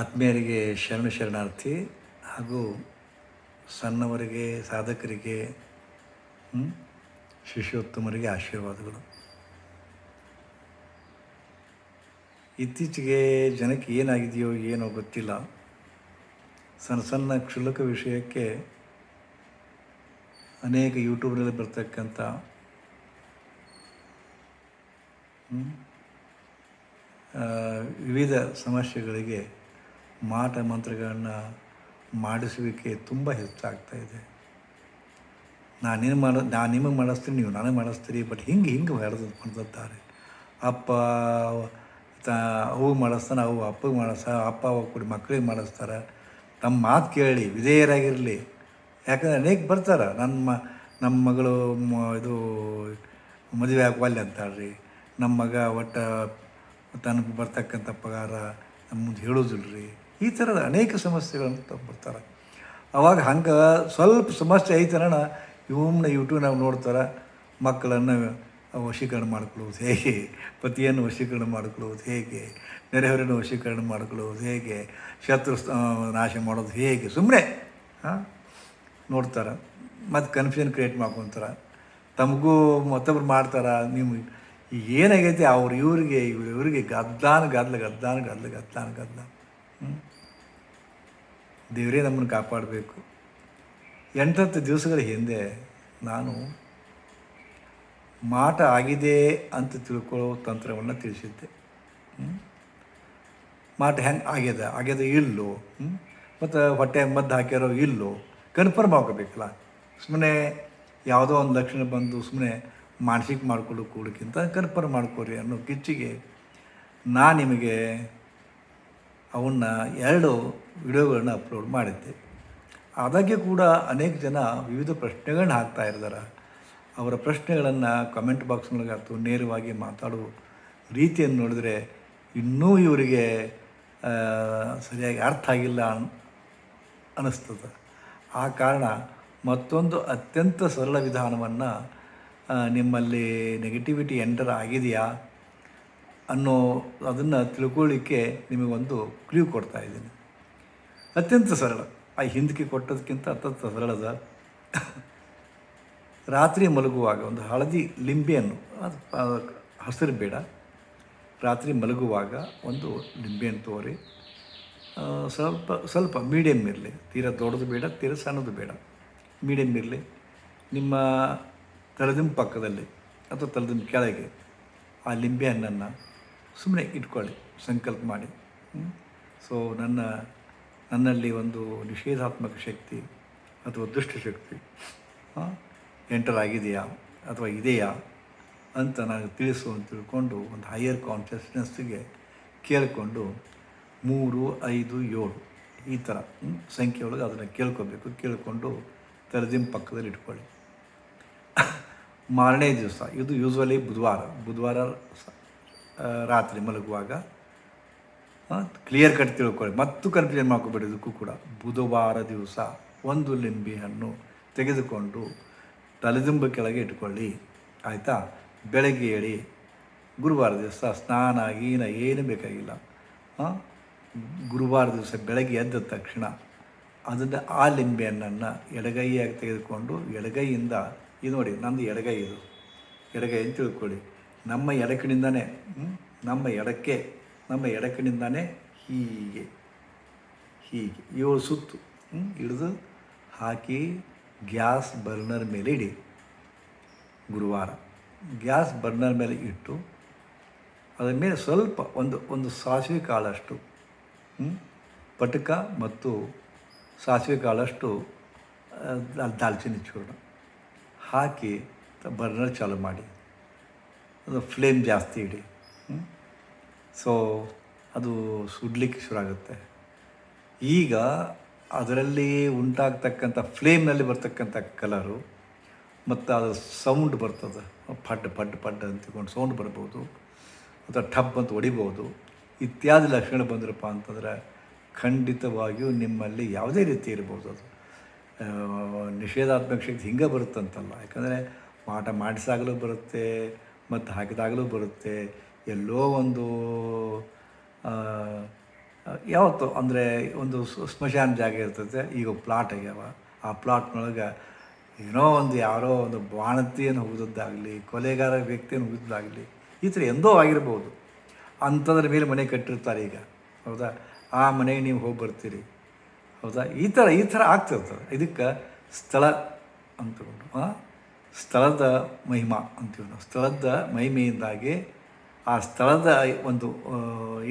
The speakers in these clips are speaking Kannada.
ಆತ್ಮೀಯರಿಗೆ ಶರಣ ಶರಣಾರ್ಥಿ ಹಾಗೂ ಸಣ್ಣವರಿಗೆ, ಸಾಧಕರಿಗೆ ಶಿಶುತ್ತಮರಿಗೆ ಆಶೀರ್ವಾದಗಳು. ಇತ್ತೀಚೆಗೆ ಜನಕ್ಕೆ ಏನಾಗಿದೆಯೋ ಏನೋ ಗೊತ್ತಿಲ್ಲ. ಸಣ್ಣ ಸಣ್ಣ ಕ್ಷುಲ್ಲಕ ವಿಷಯಕ್ಕೆ ಅನೇಕ ಯೂಟ್ಯೂಬ್ನಲ್ಲಿ ಬರ್ತಕ್ಕಂಥ ವಿವಿಧ ಸಮಸ್ಯೆಗಳಿಗೆ ಮಾಟ ಮಂತ್ರಗಳನ್ನು ಮಾಡಿಸುವಿಕೆ ತುಂಬ ಹೆಚ್ಚಾಗ್ತಾ ಇದೆ. ನಾನೇನು ಮಾಡ ನಾನು ನಿಮಗೆ ಮಾಡಿಸ್ತೀನಿ, ನೀವು ನನಗೆ ಮಾಡಿಸ್ತೀರಿ ಬಟ್ ಹಿಂಗೆ ಹಿಂಗೆ ಹೇಳ್ದು ಮಾಡ್ತಿದ್ದಾರೆ ಅಪ್ಪ, ತ, ಅವು ಮಾಡಿಸ್ತಾನೆ, ಅವು ಅಪ್ಪಗೆ ಮಾಡಿಸ ಅಪ್ಪ, ಅವ ಕೂಡಿ ಮಕ್ಕಳಿಗೆ ಮಾಡಿಸ್ತಾರೆ. ತಮ್ಮ ಮಾತು ಕೇಳಿ, ವಿಧೇಯರಾಗಿರಲಿ. ಯಾಕಂದರೆ ಅನೇಕ ಬರ್ತಾರೆ. ನನ್ನ ನಮ್ಮ ಮಗಳು, ಮ- ಇದು, ಮದುವೆ ಆಗುವಲ್ಲಿ ಅಂತಾಳ್ರಿ ನಮ್ಮ ಮಗ ಒಟ್ಟು, ತನಗೆ ಬರ್ತಕ್ಕಂಥ ಪಗಾರ ನಮ್ಮ ಮುಂದೆ ಹೇಳೋದಿಲ್ಲ ರೀ ಈ ಥರದ ಅನೇಕ ಸಮಸ್ಯೆಗಳನ್ನು ತ- ಬರ್ತಾರೆ ಅವಾಗ ಹಂಗೆ ಸ್ವಲ್ಪ ಸಮಸ್ಯೆ ಐತನ ಇವನ್ನ ಯೂಟ್ಯೂಬ್ನಾಗ ನೋಡ್ತಾರೆ, ಮಕ್ಕಳನ್ನು ವಶೀಕರಣ ಮಾಡ್ಕೊಳ್ಳೋದು ಹೇಗೆ, ಪತಿಯನ್ನು ವಶೀಕರಣ ಮಾಡ್ಕೊಳ್ಳೋದು ಹೇಗೆ ನೆರೆಹೊರೆಯನ್ನು ವಶೀಕರಣ ಮಾಡ್ಕೊಳ್ಳೋದು ಹೇಗೆ, ಶತ್ರು ನಾಶ ಮಾಡೋದು ಹೇಗೆ ಸುಮ್ಮನೆ ಹಾಂ ನೋಡ್ತಾರೆ. ಮತ್ತು ಕನ್ಫ್ಯೂಷನ್ ಕ್ರಿಯೇಟ್ ಮಾಡ್ಕೊತಾರೆ. ತಮಗೂ ಮತ್ತೊಬ್ರು ಮಾಡ್ತಾರೆ ನೀವು ಏನಾಗೈತೆ, ಅವ್ರು ಇವ್ರಿಗೆ, ಇವ್ರು ಇವ್ರಿಗೆ ಗದ್ದಾನ, ಗದ್ಲ ಗದ್ದಾನ ಗದ್ಲ, ಗದ್ದಾನ ಹ್ಞೂ ದೇವರೇ ನಮ್ಮನ್ನು ಕಾಪಾಡಬೇಕು. ಎಂಟತ್ತು ದಿವಸಗಳ ಹಿಂದೆ ನಾನು ಮಾಟ ಆಗಿದೆ ಅಂತ ತಿಳ್ಕೊಳ್ಳೋ ತಂತ್ರವನ್ನು ತಿಳಿಸಿದ್ದೆ? ಮಾಟ ಹೆಂಗೆ ಆಗ್ಯದ? ಆಗ್ಯದ ಇಲ್ಲೋ? ಮತ್ತು ಹೊಟ್ಟೆ ಮದ್ದು ಹಾಕಿರೋ ಇಲ್ಲೋ? ಕನ್ಫರ್ಮ್ ಆಗಬೇಕಲ್ಲ. ಸುಮ್ಮನೆ ಯಾವುದೋ ಒಂದು ಲಕ್ಷಣ ಬಂದು ಸುಮ್ಮನೆ ಮಾನಸಿಕ ಮಾಡ್ಕೊಳ್ಳೋ ಕೂಡಕ್ಕಿಂತ ಕನ್ಫರ್ಮ್ ಮಾಡ್ಕೊರಿ ಅನ್ನೋ ಕಿಚ್ಚಿಗೆ ನಾನು ನಿಮಗೆ ಅವನ್ನ ಎರಡು ವಿಡಿಯೋಗಳನ್ನ ಅಪ್ಲೋಡ್ ಮಾಡಿದ್ದೆ. ಅದಕ್ಕೆ ಕೂಡ ಅನೇಕ ಜನ ವಿವಿಧ ಪ್ರಶ್ನೆಗಳನ್ನ ಹಾಕ್ತಾ ಇರ್ತಾರೆ ಅವರ ಪ್ರಶ್ನೆಗಳನ್ನು ಕಮೆಂಟ್ ಬಾಕ್ಸ್ನೊಳಗೆ ಅಥವಾ ನೇರವಾಗಿ ಮಾತಾಡುವ ರೀತಿಯನ್ನು ನೋಡಿದ್ರೆ ಇನ್ನೂ ಇವರಿಗೆ ಸರಿಯಾಗಿ ಅರ್ಥ ಆಗಿಲ್ಲ ಅನ್ ಅನ್ನಿಸ್ತದೆ ಆ ಕಾರಣ ಮತ್ತೊಂದು ಅತ್ಯಂತ ಸರಳ ವಿಧಾನವನ್ನು ನಿಮ್ಮಲ್ಲಿ ನೆಗೆಟಿವಿಟಿ ಎಂಟರ್ ಆಗಿದೆಯಾ? ಅನ್ನೋ ಅದನ್ನು ತಿಳ್ಕೊಳ್ಳಿಕ್ಕೆ ನಿಮಗೊಂದು ಕ್ಲೂ ಕೊಡ್ತಾ ಇದ್ದೀನಿ. ಅತ್ಯಂತ ಸರಳ. ಆ ಹಿಂದಕ್ಕೆ ಕೊಟ್ಟದಕ್ಕಿಂತ ಅತ್ಯಂತ ಸರಳದ ರಾತ್ರಿ ಮಲಗುವಾಗ, ಒಂದು ಹಳದಿ ಲಿಂಬೆಯನ್ನು, ಅದು ಹಸಿರು ಬೇಡ. ರಾತ್ರಿ ಮಲಗುವಾಗ ಒಂದು ಲಿಂಬೆಯನ್ನು ತೋರಿ ಸ್ವಲ್ಪ ಸ್ವಲ್ಪ ಮೀಡಿಯಮ್ ಇರಲಿ. ತೀರ ದೊಡ್ಡದು ಬೇಡ, ತೀರಾ ಸಣ್ಣದು ಬೇಡ. ಮೀಡಿಯಮ್ ಇರಲಿ. ನಿಮ್ಮ ತಲೆದಿಂಬ ಪಕ್ಕದಲ್ಲಿ, ಅಥವಾ ತಲೆದಿಂಬ ಕೆಳಗೆ, ಆ ಲಿಂಬೆ ಹಣ್ಣನ್ನು ಸುಮ್ಮನೆ ಇಟ್ಕೊಳ್ಳಿ, ಸಂಕಲ್ಪ ಮಾಡಿ. ಸೊ ನನ್ನ, ನನ್ನಲ್ಲಿ ಒಂದು ನಿಷೇಧಾತ್ಮಕ ಶಕ್ತಿ ಅಥವಾ ದುಷ್ಟಶಕ್ತಿ ಎಂಟರ್ ಆಗಿದೆಯಾ ಅಥವಾ ಇದೆಯಾ ಅಂತ ನಾನು ತಿಳಿಸು ಅಂತ ತಿಳ್ಕೊಂಡು ಒಂದು ಹೈಯರ್ ಕಾನ್ಷಿಯಸ್ನೆಸ್ಸಿಗೆ ಕೇಳಿಕೊಂಡು ಮೂರು, ಐದು, ಏಳು ಈ ಥರ ಸಂಖ್ಯೆ ಒಳಗೆ ಅದನ್ನು ಕೇಳ್ಕೊಬೇಕು. ಕೇಳಿಕೊಂಡು ತಲೆದಿಂಬು ಪಕ್ಕದಲ್ಲಿ ಇಟ್ಕೊಳ್ಳಿ. ಮಾರನೇ ದಿವಸ, ಇದು ಯೂಸ್ವಲಿ ಬುಧವಾರ. ಬುಧವಾರ ರಾತ್ರಿ ಮಲಗುವಾಗ ಕ್ಲಿಯರ್ ಕಟ್ ತಿಳ್ಕೊಳ್ಳಿ. ಮತ್ತು ಕನ್ಫ್ಯೂಷನ್ ಮಾಡ್ಕೊಬೇಡಿದಕ್ಕೂ ಕೂಡ. ಬುಧವಾರ ದಿವಸ ಒಂದು ಲಿಂಬೆ ಹಣ್ಣು ತೆಗೆದುಕೊಂಡು ತಲೆದುಂಬ ಕೆಳಗೆ ಇಟ್ಕೊಳ್ಳಿ. ಆಯಿತಾ? ಬೆಳಗ್ಗೆ ಹೇಳಿ ಗುರುವಾರ ದಿವಸ ಸ್ನಾನ, ಗೀನ ಏನು ಬೇಕಾಗಿಲ್ಲ. ಗುರುವಾರ ದಿವಸ ಬೆಳಗ್ಗೆ ಎದ್ದ ತಕ್ಷಣ ಅದನ್ನು ಆ ಲಿಂಬೆ ಹಣ್ಣನ್ನು ಎಡಗೈಯಾಗಿ ತೆಗೆದುಕೊಂಡು ಎಡಗೈಯಿಂದ, ಇದು ನೋಡಿ, ನಂದು ಎಡಗೈ ಇದು. ಎಡಗೈ ಅಂತ ತಿಳ್ಕೊಳ್ಳಿ. ನಮ್ಮ ಎಡಕಿನಿಂದಾನೆ ನಮ್ಮ ಎಡಕ್ಕೆ, ನಮ್ಮ ಎಡಕಿನಿಂದಾನೆ ಹೀಗೆ ಹೀಗೆ. ಏಳು ಸುತ್ತು? ಹಿಡಿದು ಹಾಕಿ ಗ್ಯಾಸ್ ಬರ್ನರ್ ಮೇಲೆ ಇಡಿ. ಗುರುವಾರ ಗ್ಯಾಸ್ ಬರ್ನರ್ ಮೇಲೆ ಇಟ್ಟು ಅದರ ಮೇಲೆ ಸ್ವಲ್ಪ ಒಂದು ಒಂದು ಸಾಸಿವೆ ಕಾಳಷ್ಟು ಪಟಕ ಮತ್ತು ಸಾಸಿವೆ ಕಾಳಷ್ಟು ದಾಲ್ಚಿನ ದಾಲ್- ದಾಲ್ಚಿನ್ನಿ ಚೂರ್ಣ ಹಾಕಿ ಬರ್ನರ್ ಚಾಲು ಮಾಡಿ. ಅದು ಫ್ಲೇಮ್ ಜಾಸ್ತಿ ಇಡಿ. ಸೊ ಅದು ಸುಡ್ಲಿಕ್ಕೆ ಶುರು ಆಗುತ್ತೆ ಈಗ ಅದರಲ್ಲಿ ಉಂಟಾಗ್ತಕ್ಕಂಥ ಫ್ಲೇಮ್ನಲ್ಲಿ ಬರ್ತಕ್ಕಂಥ ಕಲರು ಮತ್ತು ಅದು ಸೌಂಡ್ ಬರ್ತದೆ. ಪಡ್ ಪಡ್ ಪಡ್ ಅಂತಕೊಂಡು ಸೌಂಡ್ ಬರ್ಬೋದು. ಅಥವಾ ಟಬ್ ಅಂತ ಹೊಡಿಬೋದು. ಇತ್ಯಾದಿ ಲಕ್ಷಣ ಬಂದಿರಪ್ಪ ಅಂತಂದರೆ ಖಂಡಿತವಾಗಿಯೂ ನಿಮ್ಮಲ್ಲಿ ಯಾವುದೇ ರೀತಿ ಇರ್ಬೋದು ಅದು. ನಿಷೇಧಾತ್ಮಕ ಶಕ್ತಿ ಹಿಂಗೆ ಬರುತ್ತಂತಲ್ಲ. ಯಾಕಂದರೆ ಮಾಟ ಮಾಡಿಸಾಗಲೂ ಬರುತ್ತೆ ಮತ್ತು ಹಾಕಿದಾಗಲೂ ಬರುತ್ತೆ. ಎಲ್ಲೋ ಒಂದು ಯಾವತ್ತು, ಅಂದರೆ ಒಂದು ಸ್ಮಶಾನ ಜಾಗ ಇರ್ತದೆ ಈಗ ಪ್ಲಾಟ್ ಆಗ್ಯಾವ. ಆ ಪ್ಲಾಟ್ನೊಳಗೆ ಏನೋ ಒಂದು ಯಾರೋ ಒಂದು ಬಾಣತಿಯನ್ನು ಹುಗಿದದ್ದಾಗಲಿ, ಕೊಲೆಗಾರ ವ್ಯಕ್ತಿಯನ್ನು ಹುಗಿದಾಗಲಿ, ಈ ಥರ ಎಂದೋ ಆಗಿರ್ಬೋದು. ಅಂಥದ್ರ ಮೇಲೆ ಮನೆ ಕಟ್ಟಿರ್ತಾರೆ ಈಗ. ಹೌದಾ? ಆ ಮನೆಗೆ ನೀವು ಹೋಗಿ ಬರ್ತೀರಿ. ಹೌದಾ? ಈ ಥರ ಈ ಥರ ಆಗ್ತಿರ್ತದೆ. ಇದಕ್ಕೆ ಸ್ಥಳ ಅಂತಕೊಂಡು ಸ್ಥಳದ ಮಹಿಮಾ ಅಂತೀವಿ ನಾವು ಸ್ಥಳದ ಮಹಿಮೆಯಿಂದಾಗಿ ಆ ಸ್ಥಳದ ಒಂದು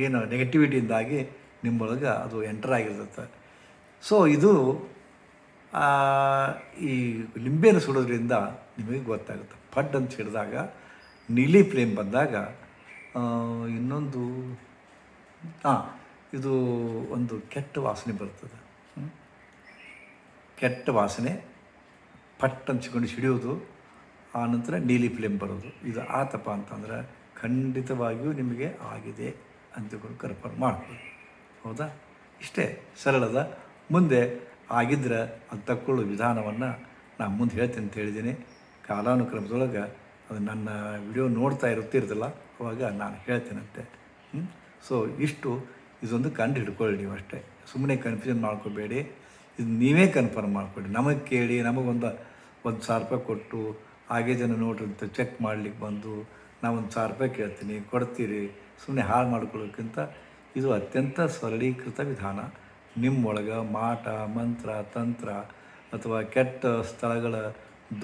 ಏನು ನೆಗೆಟಿವಿಟಿಯಿಂದಾಗಿ ನಿಮ್ಮೊಳಗೆ ಅದು ಎಂಟರ್ ಆಗಿರ್ತದೆ. ಸೊ ಇದು ಈ ಲಿಂಬೆಯನ್ನು ಸುಡೋದ್ರಿಂದ ನಿಮಗೆ ಗೊತ್ತಾಗುತ್ತೆ. ಪಡ್ ಅಂತ ಹಿಡಿದಾಗ, ನೀಲಿ ಫ್ಲೇಮ್ ಬಂದಾಗ ಇನ್ನೊಂದು ಹಾಂ ಇದು ಒಂದು ಕೆಟ್ಟ ವಾಸನೆ ಬರ್ತದೆ? ಕೆಟ್ಟ ವಾಸನೆ ಪಟ್ ಹಂಚ್ಕೊಂಡು ಸಿಡಿಯೋದು ಆ ನಂತರ ನೀಲಿ ಫ್ಲೇಮ್ ಬರೋದು. ಇದು ಆತಪ್ಪ ಅಂತಂದ್ರೆ ಖಂಡಿತವಾಗಿಯೂ ನಿಮಗೆ ಆಗಿದೆ ಅಂತಕೊಂಡು ಕನ್ಫರ್ಮ್ ಮಾಡ್ಕೊಳ್ಳಿ. ಹೌದಾ? ಇಷ್ಟೇ ಸರಳದ. ಮುಂದೆ ಆಗಿದ್ರೆ ಅದು ತಕ್ಕೊಳ್ಳೋ ವಿಧಾನವನ್ನು ನಾನು ಮುಂದೆ ಹೇಳ್ತೀನಿ ಅಂತ ಹೇಳಿದ್ದೀನಿ. ಕಾಲಾನುಕ್ರಮದೊಳಗೆ ಅದು ನನ್ನ ವಿಡಿಯೋ ನೋಡ್ತಾ ಇರುತ್ತಿರ್ತಿಲ್ಲ ಅವಾಗ ನಾನು ಹೇಳ್ತೇನಂತೆ. ಸೊ ಇಷ್ಟು ಇದೊಂದು ಕಂಡು ಹಿಡ್ಕೊಳ್ಳಿ ನೀವು ಅಷ್ಟೇ. ಸುಮ್ಮನೆ ಕನ್ಫ್ಯೂಷನ್ ಮಾಡ್ಕೋಬೇಡಿ. ಇದು ನೀವೇ ಕನ್ಫರ್ಮ್ ಮಾಡ್ಕೊಳ್ಳಿ ನಮಗೆ ಕೇಳಿ, ನಮಗೊಂದು ಒಂದು ಸಾವಿರ ರೂಪಾಯಿ ಕೊಟ್ಟು ಹಾಗೆ ಜನ ನೋಡ್ರಿ ಅಂತ ಚೆಕ್ ಮಾಡ್ಲಿಕ್ಕೆ ಬಂದು, ನಾವು ಒಂದು ಸಾವಿರ ರೂಪಾಯಿ ಕೇಳ್ತೀನಿ, ಕೊಡ್ತೀರಿ ಸುಮ್ಮನೆ ಹಾಳು ಮಾಡ್ಕೊಳ್ಳೋಕ್ಕಿಂತ ಇದು ಅತ್ಯಂತ ಸರಳೀಕೃತ ವಿಧಾನ. ನಿಮ್ಮೊಳಗೆ ಮಾಟ, ಮಂತ್ರ, ತಂತ್ರ ಅಥವಾ ಕೆಟ್ಟ ಸ್ಥಳಗಳ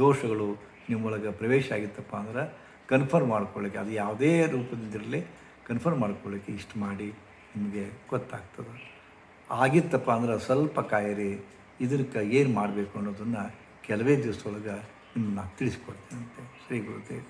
ದೋಷಗಳು ನಿಮ್ಮೊಳಗೆ ಪ್ರವೇಶ ಆಗಿತ್ತಪ್ಪ ಅಂದ್ರೆ ಕನ್ಫರ್ಮ್ ಮಾಡ್ಕೊಳ್ಳಿಕ್ಕೆ, ಅದು ಯಾವುದೇ ರೂಪದಿಂದಿರಲಿ ಕನ್ಫರ್ಮ್ ಮಾಡ್ಕೊಳ್ಳಿಕ್ಕೆ ಇಷ್ಟು ಮಾಡಿ ನಿಮಗೆ ಗೊತ್ತಾಗ್ತದೆ. ಆಗಿತ್ತಪ್ಪ ಅಂದ್ರೆ ಸ್ವಲ್ಪ ಕಾಯಿರಿ ಇದಕ್ಕೆ ಏನು ಮಾಡಬೇಕು ಅನ್ನೋದನ್ನು ಕೆಲವೇ ದಿವಸದೊಳಗೆ ನಿಮ್ಮನ್ನು ತಿಳಿಸ್ಕೊಡ್ತೀನಿ ಶ್ರೀ ಗುರುದೇವ್